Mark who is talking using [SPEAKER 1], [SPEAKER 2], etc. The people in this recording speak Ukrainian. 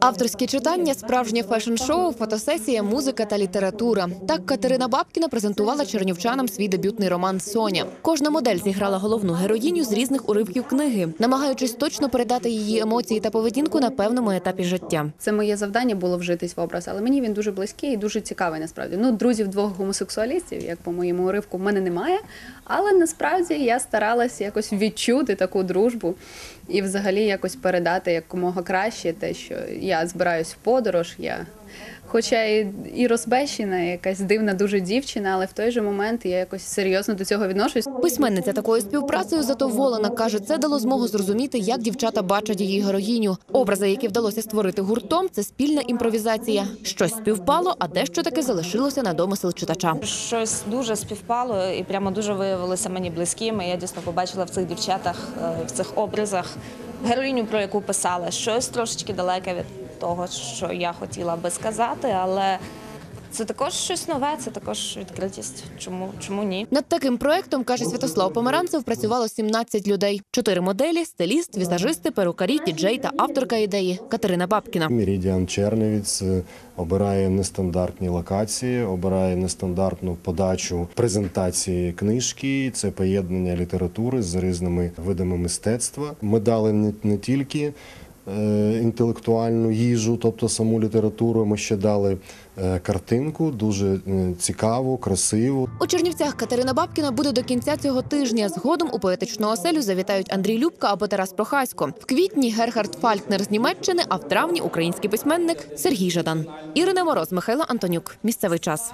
[SPEAKER 1] Авторські читання, справжнє фешн-шоу, фотосесія, музика та література. Так Катерина Бабкіна презентувала чернівчанам свій дебютний роман Соня. Кожна модель зіграла головну героїню з різних уривків книги, намагаючись точно передати її емоції та поведінку на певному етапі життя.
[SPEAKER 2] Це моє завдання було вжитись в образ, але мені він дуже близький і дуже цікавий насправді. Ну, друзів двох гомосексуалістів, як по моєму уривку, в мене немає. Але насправді я старалася якось відчути таку дружбу і взагалі якось передати якомога краще те, що я збираюсь в подорож. Я Хоча і, і розбещена, якась дивна дуже дівчина, але в той же момент я якось серйозно до цього відношусь.
[SPEAKER 1] Письменниця такою співпрацею задоволена. каже, це дало змогу зрозуміти, як дівчата бачать її героїню. Образи, які вдалося створити гуртом, це спільна імпровізація. Щось співпало, а дещо таки залишилося на домисел читача.
[SPEAKER 3] Щось дуже співпало і прямо дуже виявилося мені близькими. Я дійсно побачила в цих дівчатах, е, в цих образах героїню, про яку писала, щось трошечки далеке від того, що я хотіла би сказати, але це також щось нове, це також відкритість. Чому, чому ні?
[SPEAKER 1] Над таким проектом, каже Святослав Помаранцев, працювало 17 людей: чотири моделі, стиліст, візажисти, перукарі, діджей та авторка ідеї Катерина Бабкіна.
[SPEAKER 4] Мірідіан Черневіц е, обирає нестандартні локації, обирає нестандартну подачу презентації книжки. Це поєднання літератури з різними видами мистецтва. Ми дали не, не тільки інтелектуальну їжу, тобто саму літературу. Ми ще дали е, картинку, дуже е, цікаву, красиву.
[SPEAKER 1] У Чернівцях Катерина Бабкіна буде до кінця цього тижня. Згодом у поетичну оселю завітають Андрій Любка або Тарас Прохасько. В квітні Герхард Фалькнер з Німеччини, а в травні український письменник Сергій Жадан. Ірина Мороз, Михайло Антонюк. Місцевий час.